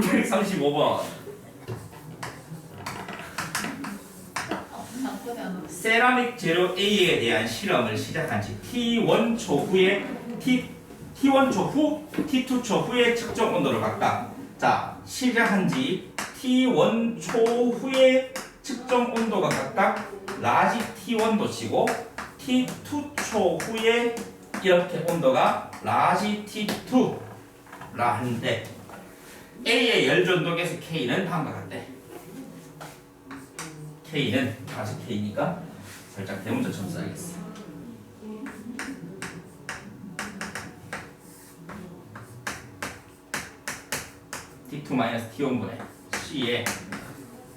635번. 나쁘지 않아. 세라믹 재료 A에 대한 실험을 시작한 지 T1 초 후에 T, T1 초 후, T2 초 후에 측정 온도를 각각 자 시작한 지 T1 초 후에 측정 온도가 각각 라지 T1도 치고 T2 초 후에 이렇게 온도가 라지 T2라 하는데 A의 열전도계수 K는 다음과 같대 K는 다시 K니까 살짝 대문자처럼 써야겠어. T2 마이너스 T1분의 C에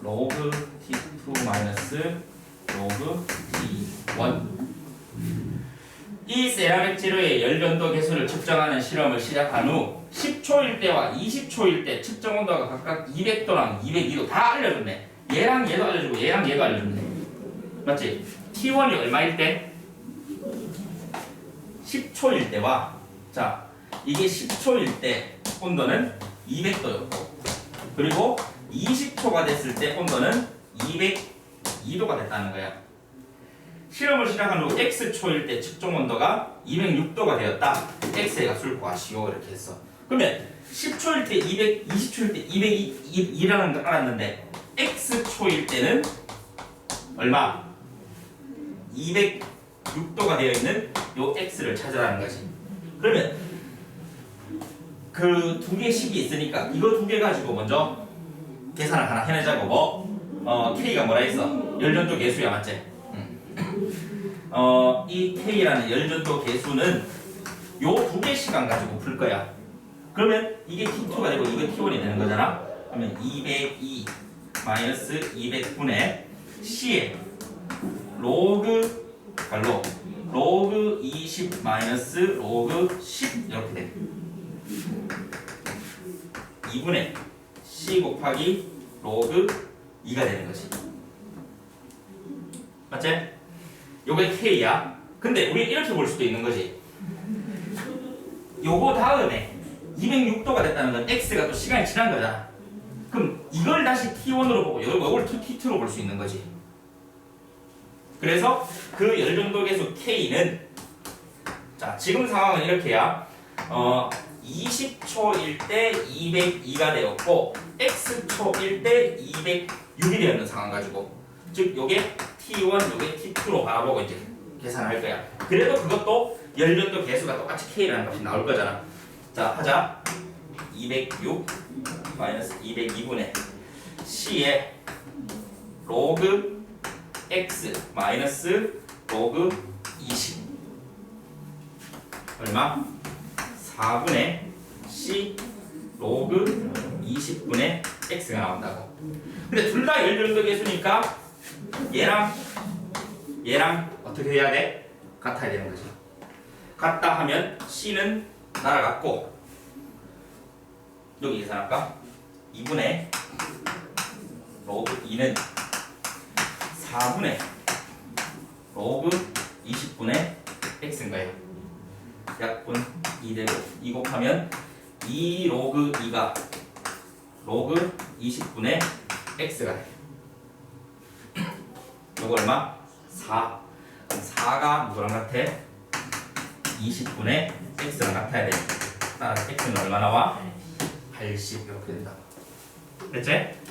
로그 T2 마이너스 로그 T1 이 세라믹 재료의 열전도 개수를 측정하는 실험을 시작한 후 10초일 때와 20초일 때 측정 온도가 각각 200도랑 202도 다 알려줬네. 얘랑 얘도 알려주고 얘랑 얘도 알려줬네. 맞지? T1이 얼마일 때? 10초일 때와 자 이게 10초일 때 온도는 200도였고 그리고 20초가 됐을 때 온도는 202도가 됐다는 거야. 실험을 시작한 후 X초일 때 측정 온도가 206도가 되었다. X의 값을 구하시오 이렇게 했어. 그러면 10초일 때 200, 20초일 때 202라는 걸 알았는데 X초일 때는 얼마? 206도가 되어 있는 요 X를 찾으라는 거지. 그러면 그 두 개 식이 있으니까 이거 두 개 가지고 먼저 계산을 하나 해내자고 뭐 어, K가 뭐라 했어? 열전도 개수야 맞지? 음. 어, 이 K라는 열전도 개수는 요 두 개 시간 가지고 풀 거야. 그러면 이게 T2가 되고 이거 T1이 되는 거잖아. 그러면 202 마이너스 200분의 C에 로그 갈로 로그 20 마이너스 로그 10 이렇게 돼. 2분의 C 곱하기 로그 2가 되는 거지. 맞지? 요게 K야. 근데 우리 이렇게 볼 수도 있는 거지. 요거 다음에 206도가 됐다는 건 X가 또 시간이 지난 거잖아. 그럼 이걸 다시 T1으로 보고 요걸 T2로 볼 수 있는 거지. 그래서 그 열전도 계수 K는 자 지금 상황은 이렇게야. 어 20초일 때 202가 되었고 X초일 때 206이 되었는 상황 가지고 즉 요게 T1 요게 T2로 바라보고 이제 계산할 거야. 그래도 그것도 열전도 개수가 똑같이 K라는 값이 나올 거잖아. 자 하자. 206 마이너스 202분의 C에 로그 X 마이너스 로그 20 얼마? 4분의 C 로그 20분의 X가 나온다고 근데 둘다 열전도 개수니까 얘랑 얘랑 어떻게 해야 돼? 같아야 되는 거지 같다 하면 C는 날아갔고 여기 계산할까? 2분의 로그 2는 4분의 로그 20분의 x인가요? 약분 2대로 2 곱하면 2 로그 2가 로그 20분의 x가 돼. 요 거 얼마? 4. 그럼 4가 누구랑 같아? 20분의 x랑 같아야 돼. 따라서 x는 얼마 나 와? 80 이렇게 된다. 됐지?